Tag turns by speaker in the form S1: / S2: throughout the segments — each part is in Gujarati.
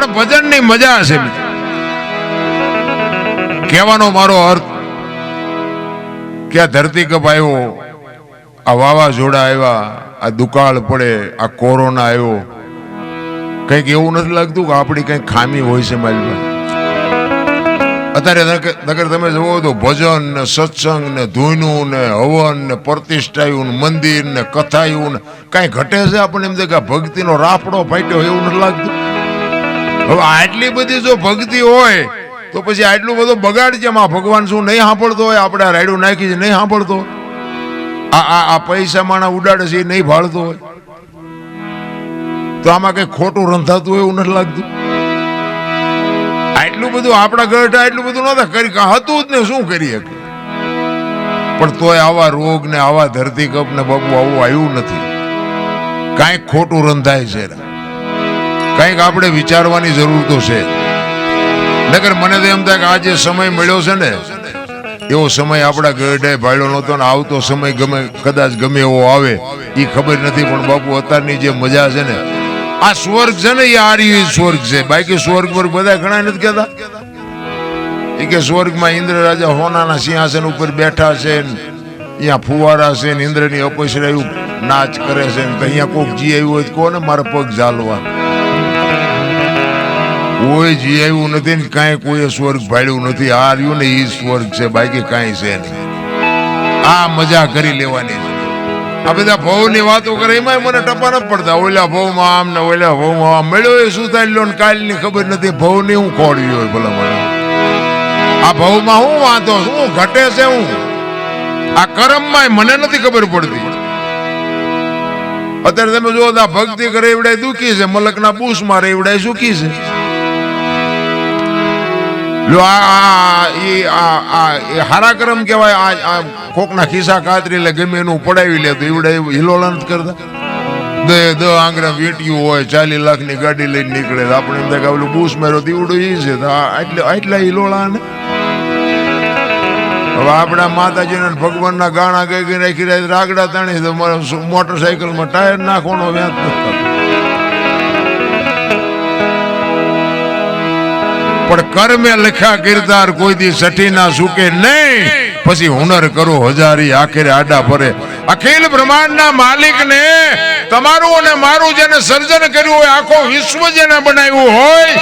S1: પણ ભજનની મજા છે કહેવાનો મારો અર્થ કે આ ધરતી કપ આવ્યો, આ વાવાઝોડા આવ્યા, આ દુકાળ પડે, આ કોરોના આવ્યો. કંઈક એવું નથી લાગતું કે આપણી કંઈક ખામી હોય છે મારી અત્યારે નકર તમે જુઓ તો ભજન ને સત્સંગ ને ધૂનું ને હવન ને પ્રતિષ્ઠાયું ને મંદિર ને કથાયું ને કાંઈ ઘટે છે આપણને એમ થાય કે ભક્તિનો રાફડો ફાટ્યો એવું નથી લાગતું? હવે આટલી બધી જો ભક્તિ હોય, તો પછી આટલું બધું બગાડ છે આ ભગવાન શું નહીં સાંભળતો હોય? આપણે રાયડું નાખી છે નહીં સાંભળતો આ આ આ પૈસા માણા ઉડાડે છે એ નહીં ભાળતો હોય. તો આમાં કઈ ખોટું રંધાતું હોય એવું નથી લાગતું? આટલું બધું આપણા ગઢ આટલું બધું નતા કરી હતું જ ને શું કરી શકે? પણ તોય આવા રોગ ને આવા ધરતીકપ ને બબુ આવું આવ્યું નથી. કાંઈક ખોટું રંધાય છે કાંઈક આપણે વિચારવાની જરૂર તો છે. નગર મને તો એમ થાય કે આ જે સમય મળ્યો છે ને, એવો સમય આપણા ગઢે ભાડ્યો નહોતો ને આવતો સમય ગમે, કદાચ ગમે એવો આવે એ ખબર નથી, પણ બાપુ અત્યારની જે મજા છે ને, આ સ્વર્ગ છે ને એ આર્ય સ્વર્ગ છે. બાકી સ્વર્ગ પર બધા ઘણા નથી કહેતા? એ કે સ્વર્ગમાં ઇન્દ્ર રાજા હોનાના સિંહાસન ઉપર બેઠા છે અહીંયા ફુવારા છે ને, ઇન્દ્રની અપસરાયું નાચ કરે છે ને અહીંયા કોક જી આવ્યું હોય કોને? મારા પગ ઝાલવા. કોઈ જી આવ્યું નથી ને કાંઈ કોઈએ સ્વર્ગ ભાડ્યું નથી. આ રહ્યું ને એ સ્વર્ગ છે, બાકી કાંઈ છે નહીં. આ મજા કરી લેવાની છે. આ બધા ભવની વાતો કરે એમાં મને ટપા ન પડતા. ઓલા ભવમાં આમ ને ઓલા ભવમાં આમ. મળ્યો એ શું થાય લો ને કાલની ખબર નથી. ભવની હું ખોડવી હોય ભલે મને આ ભવમાં હું વાંધો? શું ઘટે છે હું? આ કરમમાં મને નથી ખબર પડતી. અત્યારે તમે જો ભક્તિ કરે, એવડાય દુખી છે. મલકના પૂછમાં મારે, એવડાય સુખી છે. લો, આ આ ઈ, આ આ, એ હારા કરમ કહેવાય, આ કોકના ખિસ્સા કાતરી એટલે ગમે એનું પડાવી લે, તો એવડે હિલોલા નથી કરતા. દે, દ આંગળા વેટ્યું હોય ચાલી લાખની ગાડી લઈને નીકળે આપણે એમ થાય ઓલું બૂસ માર્યો એવડું ઈ છે આટલે, આટલા હિલોળા ને હવે આપણા માતાજીના ભગવાનના ગાણા ગઈ ગઈ રાખી રાખી રાગડા તાણી મોટરસાયકલમાં ટાયર નાખવાનો વ્યાજ નથી કર્મે લખ્યા, કિરદાર કોઈ દી સઠી ના સુકે નહીં. પછી હુનર કરો, હજારી આખરે આડા ફરે અખિલ બ્રહ્માંડના માલિકને તમારું અને મારું જેને સર્જન કર્યું હોય, આખો વિશ્વ જેને બનાવ્યું હોય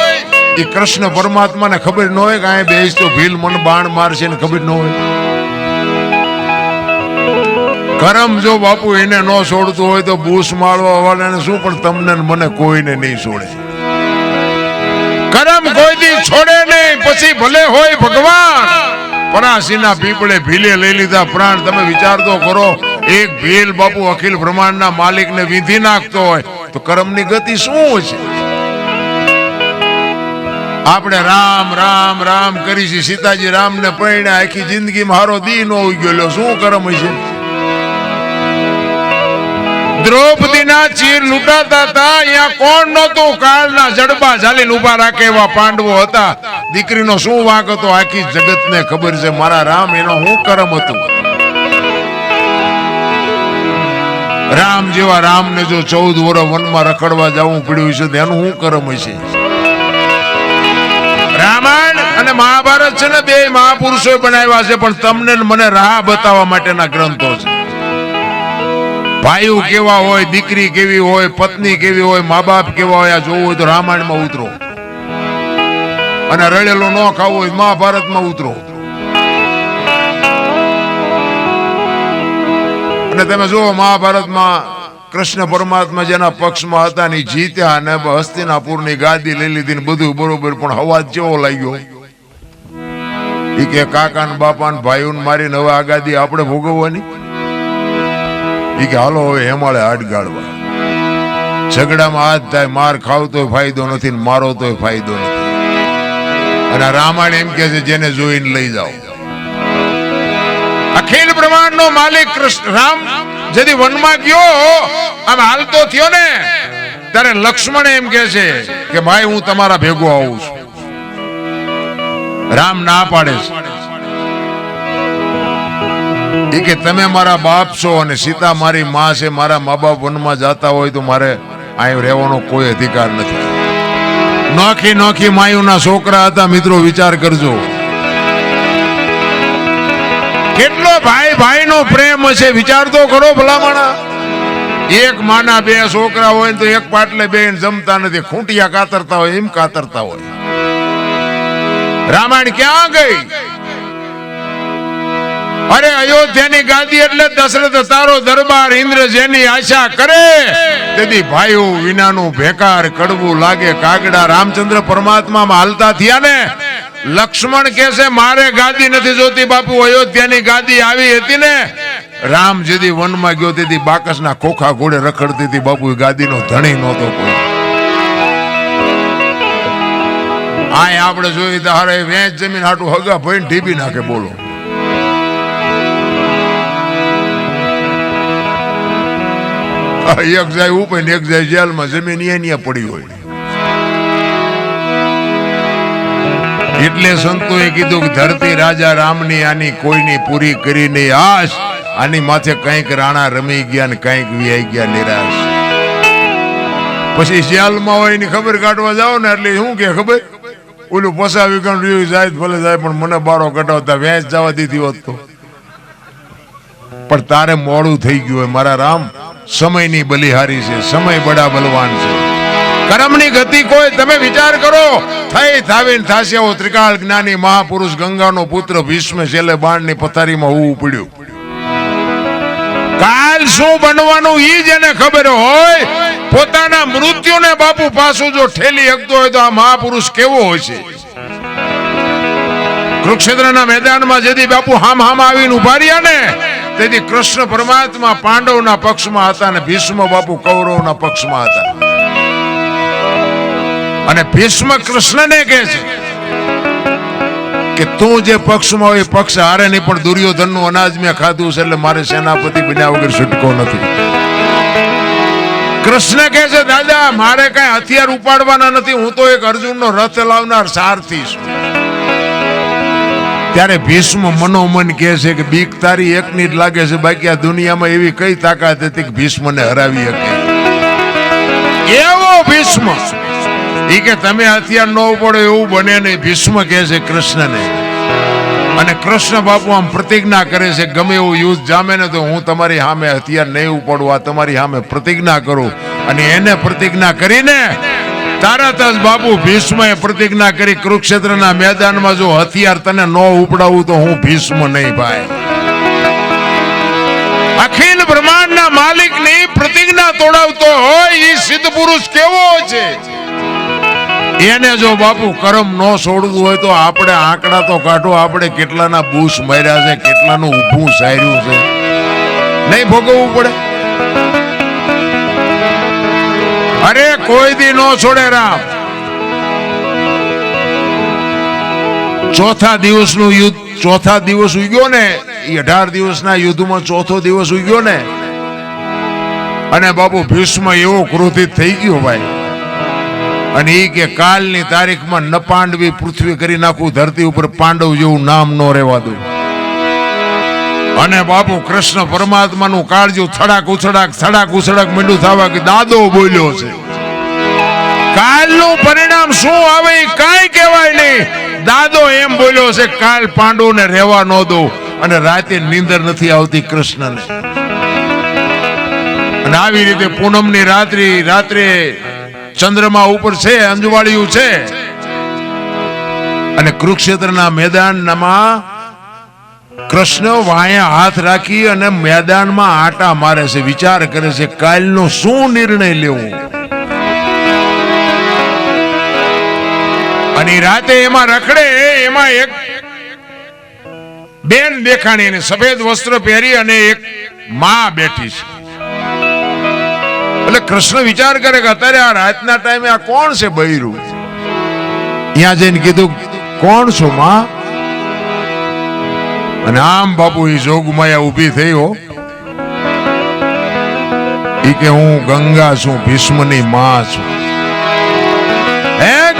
S1: એ કૃષ્ણ પરમાત્માને ખબર ન હોય કે આ બેસ તો ભીલ મન બાણ મારશે ને ખબર ન હોય. કરમ જો બાપુ એને ન છોડતું હોય તો બૂસ માળવા વાળાને શું, પણ તમને મને કોઈને નહીં છોડે. કરમ કોઈ છોડે નહીં, પછી ભલે હોય ભગવાન. પરાસીના પીપળે ભીલે લઈ લીધા પ્રાણ. તમે વિચાર તો કરો, એક ભીલ બાપુ અખિલ બ્રહ્માંડના માલિકને વિધિ નાખતો હોય, તો કરમની ગતિ શું છે? આપણે રામ રામ રામ કરી છે સીતાજી રામને પરણ્યા. આખી જિંદગીમાં હારો દી નો લ્યો. શું કરમ છે દ્રૌપદીના ચીર લૂંટાતા હતા. અહીંયા કોણ નહોતું? કાળના જડબા ઝાલીને ઊભા રાખે એવા પાંડવો હતા. દીકરીનો શું વાંક હતો? આખી જગતને ખબર છે. મારા રામ, એનો હું કરમ હતું? રામ જેવા રામને જો ચૌદ વર્ષ વનમાં રખડવા જવું પડ્યું છે તેનું હું કરમ હશે? રામાયણ અને મહાભારત છે ને, બે મહાપુરુષો બનાવ્યા છે, પણ તમને મને રાહ બતાવવા માટેના ગ્રંથો છે. ભાઈઓ કેવા હોય દીકરી કેવી હોય પત્ની કેવી હોય મા બાપ કેવા હોય આ જોવું હોય તો રામાયણમાં ઉતરો. અને રડેલો ન ખાવું હોય મહાભારતમાં ઉતરો. અને તમે જુઓ મહાભારતમાં કૃષ્ણ પરમાત્મા જેના પક્ષમાં હતા ની જીત્યા અને હસ્તિનાપુરની ગાદી લઈ લીધી ને બધું બરોબર પણ હવા જેવો લાગ્યો? એ કે કાકા ને બાપા ને ભાઈઓ ને મારીને હવે આ ગાદી આપણે ભોગવવાની? ઈ કે, હાલો, હવે હેમાળે હાડ ગાળવા. ઝઘડામાં હાથ થાય, માર ખાવ ફાયદો નથી મારો તોય ફાયદો નથી. અને રામાયણ એમ કે છે, જેને જોઈને લઈ જાઓ. અખિલ બ્રહ્માંડ નો માલિક કૃષ્ણ, રામ જેથી વનમાં ગયો, આમ હાલતો થયો ને, ત્યારે લક્ષ્મણ એમ કે છે કે, ભાઈ, હું તમારા ભેગો આવું છું. રામ ના પાડે છે. ઈ કે તમે મારા બાપ છો અને સીતા મારી માં છે, મારા મા બાપ વનમાં જતા હોય તો મારે અહીં રહેવાનો કોઈ અધિકાર નથી. નોખી નોખી માયુના છોકરા હતા, મિત્રો, વિચાર કરજો. કેટલો ભાઈ ભાઈનો પ્રેમ હશે, વિચાર તો કરો ભલામણા. એક માના બે છોકરા હોય તો એક પાટલે બે જમતા નથી, ખૂંટિયા કાતરતા હોય, એમ કાતરતા હોય. રામાયણ ક્યાં ગઈ? અરે અયોધ્યાની ગાદી એટલે દશરથ તારો દરબાર ઇન્દ્ર જેની આશા કરે. તેથી ભાઈઓ વિનાનું ભેકાર કડવું લાગે. કાગડા રામચંદ્ર પરમાત્મામાં હાલતા થયા ને. લક્ષ્મણ કે છે, મારે ગાદી નથી જોતી બાપુ, અયોધ્યાની ગાદી આવી હતી ને. રામ જેથી વનમાં ગયો, તેથી બાકસના ખોખા ઘોડે રખડતી હતી. બાપુ ગાદીનો ધણી નહોતો કોઈ. આય આપણે જોઈ તો હારે વેચ જમીન હાટું હગા ભાઈ ઢીબી નાખે બોલો. એક જાય ઉપર ને એક જાય જેલમાં, જમીન એની પડી હોય. એટલે સંતોએ કીધું કે ધરતી રાજા રામની આની કોઈની પૂરી કરી નહીં. આશ, આની માથે કંઈક રાણા રમી ગયા ને કંઈક વિયાઈ ગયા નિરાશ. પછી શિયાલમાં હોય એની ખબર કાઢવા જાઓ ને, એટલે શું કે ખબર? ઓલું પસા વિકણ રહ્યું જાય ભલે જાય, પણ મને બારો કટાવતા વેચ જવા દીધી હોત તો. પણ તારે મોડું થઈ ગયું હોય, મારા રામ. સમયની બલિહારી છે, સમય બડા બલવાન છે. કર્મની ગતિ કોઈ, તમે વિચાર કરો. થઈ થાવીને થાશે એવો ત્રિકાળ જ્ઞાની મહાપુરુષ, ગંગાનો પુત્ર ભીષ્મ, છેલ્લે બાણની પથારીમાં હોવું પડ્યું કાલ શું બનવાનું ઈ જેને ખબર હોય. પોતાના મૃત્યુને બાપુ પાછું જો ઠેલી હકતો હોય તો આ મહાપુરુષ કેવો હોય છે? કુરુક્ષેત્રના મેદાનમાં જેથી બાપુ હામ હામ આવીને ઊભા રહ્યા ને તેથી કૃષ્ણ પરમાત્મા પાંડવના પક્ષમાં હતા અને ભીષ્મ બાપુ કૌરવના પક્ષમાં હતા. અને ભીષ્મ કૃષ્ણને કહે છે કે તું જે પક્ષમાં હોય પક્ષ હારે નહીં, પણ દુર્યોધનનું અનાજ મેં ખાધું છે એટલે મારે સેનાપતિ બન્યા વગર છૂટકો નથી. કૃષ્ણ કહે છે, દાદા, મારે કઈ હથિયાર ઉપાડવાના નથી, હું તો એક અર્જુનનો રથ લાવનાર સારથી છું. ત્યારે ભીષ્મ મનોમન કહે છે કે બીક તારી એકની જ લાગે છે, બાકી આ દુનિયામાં એવી કઈ તાકાત હતી કે ભીષ્મને હરાવી શકે? એવો ભીષ્મ! એ કે તમે હથિયાર ન પડો એવું બને નહીં. ભીષ્મ કહે છે કૃષ્ણને. અને કૃષ્ણ બાપુ આમ પ્રતિજ્ઞા કરે છે, ગમે એવું યુદ્ધ જામે ને તો હું તમારી સામે હથિયાર નહીં ઉપાડું, આ તમારી સામે પ્રતિજ્ઞા કરું. અને એને પ્રતિજ્ઞા કરીને તરત જ બાપુ ભીષ્મએ પ્રતિજ્ઞા કરી કુરુક્ષેત્રના મેદાનમાં જો હથિયાર તને ન ઉપડાવું તો હું ભીષ્મ નહીં ભાઈ. અખિલ બ્રહ્માંડના માલિકની પ્રતિજ્ઞા તોડાવતો હોય એ સિદ્ધ પુરુષ કેવો છે? એને જો બાપુ કરમ ન છોડવું હોય તો આપણે આંકડા તો કાઢો, આપણે કેટલાના બૂસ માર્યા છે, કેટલાનું ઊભું સાર્યું છે? નહીં ભોગવવું પડે? અરે કોઈ દી નો છોડે રામ. ચોથા દિવસનું યુદ્ધ, ચોથા દિવસ ઉગ્યો ને અઢાર દિવસના યુદ્ધમાં ચોથો દિવસ ઉગ્યો ને, અને બાપુ ભીષ્મ એવો ક્રોધિત થઈ ગયો ભાઈ. અને એ કે કાલની તારીખમાં ન પાંડવી પૃથ્વી કરી નાખું, ધરતી ઉપર પાંડવ જેવું નામ ન રહેવા દઉં. અને બાપુ કૃષ્ણ પરમાત્માનું કાળજું થડાક ઉછડાક થડાક ઉછડાક મીંડું થવા કે દાદો બોલ્યો છે. કાલનું પરિણામ શું આવે કાંઈ કહેવાય નહીં. દાદો એમ બોલ્યો છે, કાલ પાંડુને રહેવા ન દો અને રાતે નીંદર નથી આવતી કૃષ્ણને. અને આવી રીતે પૂનમની રાત્રિ, રાત્રે ચંદ્રમા ઉપર છે, અંજવાળિયું છે. અને કુરુક્ષેત્રના મેદાનમાં કૃષ્ણ વાયા હાથ રાખી અને મેદાનમાં આટા મારે છે, વિચાર કરે છે, કાલનો શું નિર્ણય લેવો? અને રાતે એમાં રખડે, એમાં એક બેન દેખાણી અને સફેદ વસ્ત્ર પહેરી અને એક માં બેઠી છે. એટલે કૃષ્ણ વિચાર કરે કે અત્યારે આ રાતના ટાઈમે આ કોણ છે બૈરું? ત્યાં જઈને કીધું, કોણ છો માં? અને આમ બાપુ એ જોગમાયા ઊભી થઈ હો. એ કે, હું ગંગા છું, ભીષ્મની માં છું.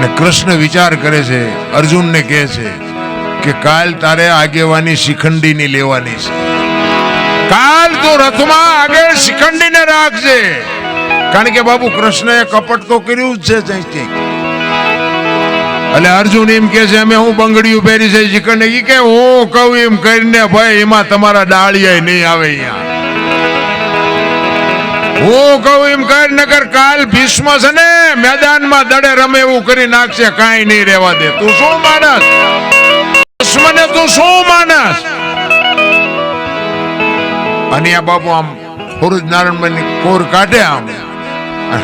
S1: અને કૃષ્ણ વિચાર કરે છે, અર્જુનને કહે છે કે કાલ તારે આગેવાની શિખંડીની લેવાની છે. કાલ તું રથમાં આગળ શિખંડીને રાખજે. કારણ કે બાબુ, કૃષ્ણએ કપટ તો કર્યું જ છે એટલે અર્જુન એમ કે છે, અમે હું બંગડીયું પહેરી છે શિખંડી. કે હું કહું એમ કરીને ભાઈ એમાં તમારા ડાળિયા નહીં આવે અહીંયા. હું કહું એમ કર કાલ ભીષ્મ છે ને, મેદાનમાં દડે રમે એવું કરી નાખશે, કાંઈ નહીં રહેવા દે. તું શું માનસ? ભીષ્મને તું શું માનસ? અને આ બાપુ આમ ફુરુજ નારાયણ કોર કાઢે આમ.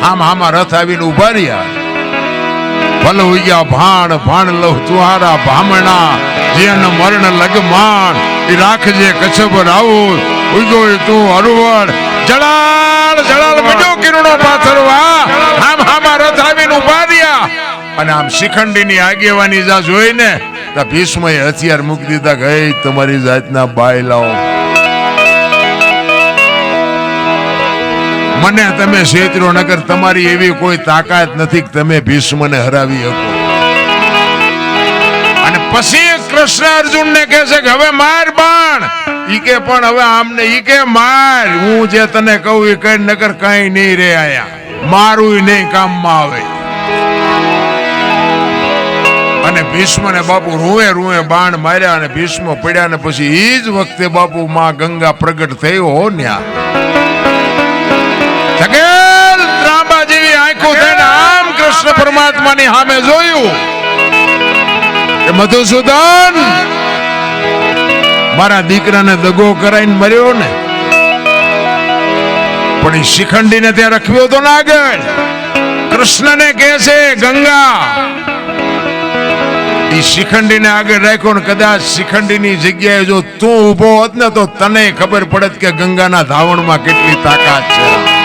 S1: હામ હામાં રથ આવીને ઊભા રહ્યા. ભલ ઉગ્યા ભાણ ભાણ લવ ચુહારા ભામણા જેન મરણ લગમાણ રાખજે, કચ્છ પર આવું. ઉજો તું હરવડ જળાલ જળાલ મજો કિરણો પાથરવા. આમ હામાં રથ ઊભા રહ્યા. અને આમ શિખંડીની આગેવાની જા જોઈને તો ભીષ્મએ હથિયાર મૂકી દીધા ગઈ તમારી જાતના બાય મને તમે શેત્રો નગર, તમારી એવી કોઈ તાકાત નથી કે તમે ભીષ્મને હરાવી શકો. અને પછી કૃષ્ણ અર્જુન ને કહે છે કે, હવે માર બાણ. ઈ કે પણ હવે આમને ઈ કે માર, હું જે તને કહું એ કઈ નગર કઈ નહીં રે આયા. મારું નહીં કામમાં આવે. અને ભીષ્મ ને બાપુ રૂએ રૂએ બાણ માર્યા અને ભીષ્મ પડ્યા ને પછી ઈ જ વખતે બાપુ માં ગંગા પ્રગટ થયો હો ન્યા. જગેલ ત્રાંબા જેવી આંખો થઈને આમ કૃષ્ણ પરમાત્માની સામે જોયું મધુસૂદન મારા દીકરાને દગો કરાઈને મર્યો ને. પણ એ શિખંડીને ત્યાં રખવ્યો તો ને આગળ કૃષ્ણને કહે છે, ગંગા. એ શિખંડીને આગળ રાખ્યો ને કદાચ શિખંડીની જગ્યાએ જો તું ઊભો હોત ને તો તને ખબર પડત કે ગંગાના ધાવણમાં કેટલી તાકાત છે.